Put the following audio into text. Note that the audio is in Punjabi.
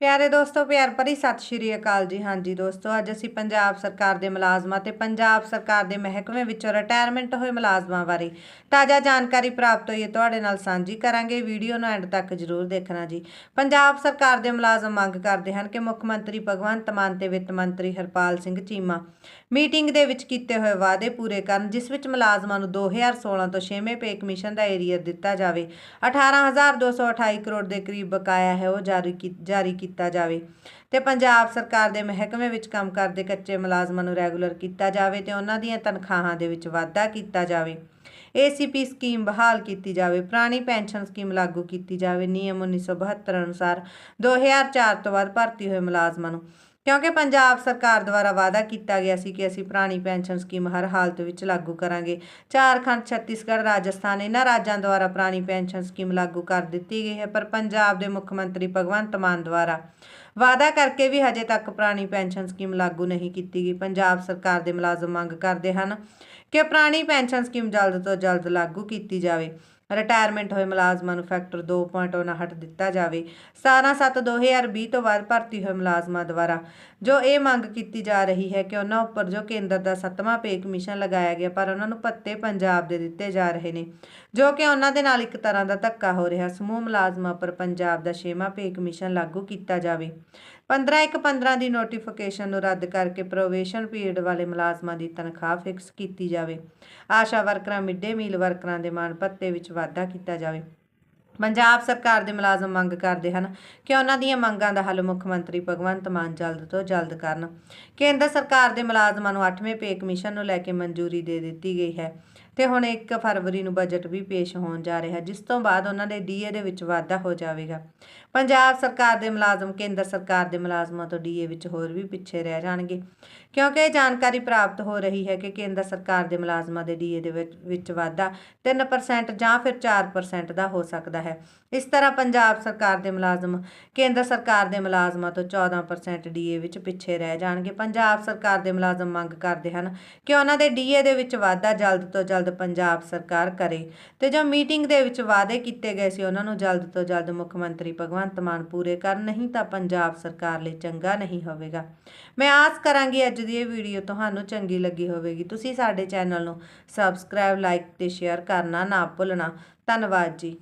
ਪਿਆਰੇ ਦੋਸਤੋ, ਪਿਆਰ ਭਰੀ ਸਤਿ ਸ਼੍ਰੀ ਅਕਾਲ ਜੀ। ਹਾਂਜੀ ਦੋਸਤੋ, ਅੱਜ ਅਸੀਂ ਪੰਜਾਬ ਸਰਕਾਰ ਦੇ ਮੁਲਾਜ਼ਮਾਂ ਤੇ ਪੰਜਾਬ ਸਰਕਾਰ ਦੇ ਮਹਿਕਮੇ ਵਿੱਚੋਂ ਰਿਟਾਇਰਮੈਂਟ ਹੋਏ ਮੁਲਾਜ਼ਮਾਂ ਬਾਰੇ ਤਾਜ਼ਾ ਜਾਣਕਾਰੀ ਪ੍ਰਾਪਤ ਹੋਈ ਹੈ। ਤੁਹਾਡੇ ਨਾਲ ਸਾਂਝੀ ਕਰਾਂਗੇ। ਵੀਡੀਓ ਨੂੰ ਐਂਡ ਤੱਕ ਜ਼ਰੂਰ ਦੇਖਣਾ ਜੀ। ਪੰਜਾਬ ਸਰਕਾਰ ਦੇ ਮੁਲਾਜ਼ਮ ਮੰਗ ਕਰਦੇ ਹਨ ਕਿ ਮੁੱਖ ਮੰਤਰੀ ਭਗਵੰਤ ਮਾਨ ਤੇ ਵਿੱਤ ਮੰਤਰੀ ਹਰਪਾਲ ਸਿੰਘ ਚੀਮਾ ਮੀਟਿੰਗ ਦੇ ਵਿੱਚ ਕੀਤੇ ਹੋਏ ਵਾਅਦੇ ਪੂਰੇ ਕਰਨ, ਜਿਸ ਵਿੱਚ ਮੁਲਾਜ਼ਮਾਂ ਨੂੰ 2016 ਤੋਂ 6ਵੇਂ ਪੇ ਕਮਿਸ਼ਨ ਦਾ ਏਰੀਅਰ ਦਿੱਤਾ ਜਾਵੇ। 18228 ਕਰੋੜ ਦੇ ਕਰੀਬ ਬਕਾਇਆ ਹੈ ਉਹ ਜਾਰੀ ਕੀ- ਜਾਰੀ ਕੀਤਾ ਜਾਵੇ ਤੇ ਪੰਜਾਬ ਸਰਕਾਰ ਦੇ ਮਹਿਕਮੇ ਵਿੱਚ ਕੰਮ ਕਰਦੇ ਕੱਚੇ ਮੁਲਾਜ਼ਮਾਂ ਨੂੰ ਰੈਗੂਲਰ ਕੀਤਾ ਜਾਵੇ ਤੇ ਉਹਨਾਂ ਦੀਆਂ ਤਨਖਾਹਾਂ ਦੇ ਵਿੱਚ ਵਾਧਾ ਕੀਤਾ ਜਾਵੇ। ਏਸੀਪੀ ਸਕੀਮ ਬਹਾਲ ਕੀਤੀ ਜਾਵੇ, ਪੁਰਾਣੀ ਪੈਨਸ਼ਨ ਸਕੀਮ ਲਾਗੂ ਕੀਤੀ ਜਾਵੇ, ਨਿਯਮ 1972 ਅਨੁਸਾਰ 2004 ਤੋਂ ਬਾਅਦ ਭਰਤੀ ਹੋਏ ਮੁਲਾਜ਼ਮਾਂ ਨੂੰ ਕਿਉਂਕਿ ਪੰਜਾਬ ਸਰਕਾਰ ਦੁਆਰਾ ਵਾਅਦਾ ਕੀਤਾ ਗਿਆ ਸੀ ਕਿ ਅਸੀਂ ਪੁਰਾਣੀ ਪੈਨਸ਼ਨ ਸਕੀਮ ਹਰ ਹਾਲਤ ਵਿੱਚ ਲਾਗੂ ਕਰਾਂਗੇ। ਝਾਰਖੰਡ, ਛੱਤੀਸਗੜ੍ਹ, ਰਾਜਸਥਾਨ, ਇਹਨਾਂ ਰਾਜਾਂ ਦੁਆਰਾ ਪੁਰਾਣੀ ਪੈਨਸ਼ਨ ਸਕੀਮ ਲਾਗੂ ਕਰ ਦਿੱਤੀ ਗਈ ਹੈ, ਪਰ ਪੰਜਾਬ ਦੇ ਮੁੱਖ ਮੰਤਰੀ ਭਗਵੰਤ ਮਾਨ ਦੁਆਰਾ ਵਾਅਦਾ ਕਰਕੇ ਵੀ ਹਜੇ ਤੱਕ ਪੁਰਾਣੀ ਪੈਨਸ਼ਨ ਸਕੀਮ ਲਾਗੂ ਨਹੀਂ ਕੀਤੀ ਗਈ। ਪੰਜਾਬ ਸਰਕਾਰ ਦੇ ਮੁਲਾਜ਼ਮ ਮੰਗ ਕਰਦੇ ਹਨ ਕਿ ਪੁਰਾਣੀ ਪੈਨਸ਼ਨ ਸਕੀਮ ਜਲਦ ਤੋਂ ਜਲਦ ਲਾਗੂ ਕੀਤੀ ਜਾਵੇ। ਰਿਟਾਇਰਮੈਂਟ ਹੋਏ ਮੁਲਾਜ਼ਮਾਂ ਨੂੰ ਫੈਕਟਰ 2.0 ਨਾਲ ਹਟ ਦਿੱਤਾ ਜਾਵੇ। 17/7/2020 ਤੋਂ ਬਾਅਦ ਭਰਤੀ ਹੋਏ ਮੁਲਾਜ਼ਮਾਂ ਦੁਆਰਾ ਜੋ ਇਹ ਮੰਗ ਕੀਤੀ ਜਾ ਰਹੀ ਹੈ ਕਿ ਉਹਨਾਂ ਉੱਪਰ ਜੋ ਕੇਂਦਰ ਦਾ ਸੱਤਵਾਂ ਪੇ ਕਮਿਸ਼ਨ ਲਗਾਇਆ ਗਿਆ ਪਰ ਉਹਨਾਂ ਨੂੰ ਭੱਤੇ ਪੰਜਾਬ ਦੇ ਦਿੱਤੇ ਜਾ ਰਹੇ ਨੇ, ਜੋ ਕਿ ਉਹਨਾਂ ਦੇ ਨਾਲ ਇੱਕ ਤਰ੍ਹਾਂ ਦਾ ਧੱਕਾ ਹੋ ਰਿਹਾ। ਸਮੂਹ ਮੁਲਾਜ਼ਮਾਂ ਉੱਪਰ ਪੰਜਾਬ ਦਾ ਛੇਵਾਂ ਪੇ ਕਮਿਸ਼ਨ ਲਾਗੂ ਕੀਤਾ ਜਾਵੇ। 15 ਇੱਕ 15 ਦੀ ਨੋਟੀਫਿਕੇਸ਼ਨ ਨੂੰ ਰੱਦ ਕਰਕੇ ਪ੍ਰੋਵੇਸ਼ਨ ਪੀਰੀਅਡ ਵਾਲੇ ਮੁਲਾਜ਼ਮਾਂ ਦੀ ਤਨਖਾਹ ਫਿਕਸ ਕੀਤੀ ਜਾਵੇ। ਆਸ਼ਾ ਵਰਕਰਾਂ ਮਿੱਡੇ ਮੀਲ ਵਰਕਰਾਂ ਦੇ ਮਾਣ ਭੱਤੇ ਵਿੱਚ ਵਾਧਾ ਕੀਤਾ ਜਾਵੇ। ਪੰਜਾਬ ਸਰਕਾਰ ਦੇ ਮੁਲਾਜ਼ਮ ਮੰਗ ਕਰਦੇ ਹਨ ਕਿ ਉਹਨਾਂ ਦੀਆਂ ਮੰਗਾਂ ਦਾ ਹੱਲ ਮੁੱਖ ਮੰਤਰੀ ਭਗਵੰਤ ਮਾਨ ਜਲਦ ਤੋਂ ਜਲਦ ਕਰਨ। ਕੇਂਦਰ ਸਰਕਾਰ ਦੇ ਮੁਲਾਜ਼ਮਾਂ ਨੂੰ 8ਵੇਂ ਪੇ ਕਮਿਸ਼ਨ ਨੂੰ ਲੈ ਕੇ ਮਨਜ਼ੂਰੀ ਦੇ ਦਿੱਤੀ ਗਈ ਹੈ ਤੇ ਹੁਣ 1 ਫਰਵਰੀ ਨੂੰ ਬਜਟ ਵੀ ਪੇਸ਼ ਹੋਣ ਜਾ ਰਿਹਾ, ਜਿਸ ਤੋਂ ਬਾਅਦ ਉਹਨਾਂ ਦੇ ਡੀਏ ਦੇ ਵਿੱਚ ਵਾਧਾ ਹੋ ਜਾਵੇਗਾ। ਪੰਜਾਬ ਸਰਕਾਰ ਦੇ ਮੁਲਾਜ਼ਮ, ਕੇਂਦਰ ਸਰਕਾਰ ਦੇ ਮੁਲਾਜ਼ਮਾਂ ਤੋਂ ਡੀਏ ਵਿੱਚ ਹੋਰ ਵੀ ਪਿੱਛੇ ਰਹਿ ਜਾਣਗੇ, ਕਿਉਂਕਿ ਇਹ ਜਾਣਕਾਰੀ ਪ੍ਰਾਪਤ ਹੋ ਰਹੀ ਹੈ ਕਿ ਕੇਂਦਰ ਸਰਕਾਰ ਦੇ ਮੁਲਾਜ਼ਮਾਂ ਦੇ ਡੀਏ ਦੇ ਵਿੱਚ- ਵਾਧਾ 3% ਜਾਂ ਫਿਰ 4% ਦਾ ਹੋ ਸਕਦਾ ਹੈ। ਹੈ। ਇਸ ਤਰ੍ਹਾਂ ਪੰਜਾਬ ਸਰਕਾਰ ਦੇ ਮੁਲਾਜ਼ਮ, ਕੇਂਦਰ ਸਰਕਾਰ ਦੇ ਮੁਲਾਜ਼ਮਾਂ ਤੋਂ 14% ਡੀਏ ਵਿੱਚ ਪਿੱਛੇ ਰਹਿ ਜਾਣਗੇ। ਪੰਜਾਬ ਸਰਕਾਰ ਦੇ ਮੁਲਾਜ਼ਮ ਮੰਗ ਕਰਦੇ ਹਨ ਕਿ ਉਹਨਾਂ ਦੇ ਡੀਏ ਦੇ ਵਿੱਚ ਵਾਧਾ ਜਲਦ ਤੋਂ ਜਲਦ ਪੰਜਾਬ ਸਰਕਾਰ ਕਰੇ ਤੇ ਜੋ ਮੀਟਿੰਗ ਦੇ ਵਿੱਚ ਵਾਅਦੇ ਕੀਤੇ ਗਏ ਸੀ ਉਹਨਾਂ ਨੂੰ ਜਲਦ ਤੋਂ ਜਲਦ ਮੁੱਖ ਮੰਤਰੀ ਭਗਵੰਤ ਮਾਨ ਪੂਰੇ ਕਰਨ, ਨਹੀਂ ਤਾਂ ਪੰਜਾਬ ਸਰਕਾਰ ਲਈ ਚੰਗਾ ਨਹੀਂ ਹੋਵੇਗਾ। ਮੈਂ ਆਸ ਕਰਾਂਗੀ ਅੱਜ ਦੀ ਇਹ ਵੀਡੀਓ ਤੁਹਾਨੂੰ ਚੰਗੀ ਲੱਗੀ ਹੋਵੇਗੀ। ਤੁਸੀਂ ਸਾਡੇ ਚੈਨਲ ਨੂੰ ਸਬਸਕ੍ਰਾਈਬ, ਲਾਈਕ ਤੇ ਸ਼ੇਅਰ ਕਰਨਾ ਨਾ ਭੁੱਲਣਾ। ਧੰਨਵਾਦ ਜੀ।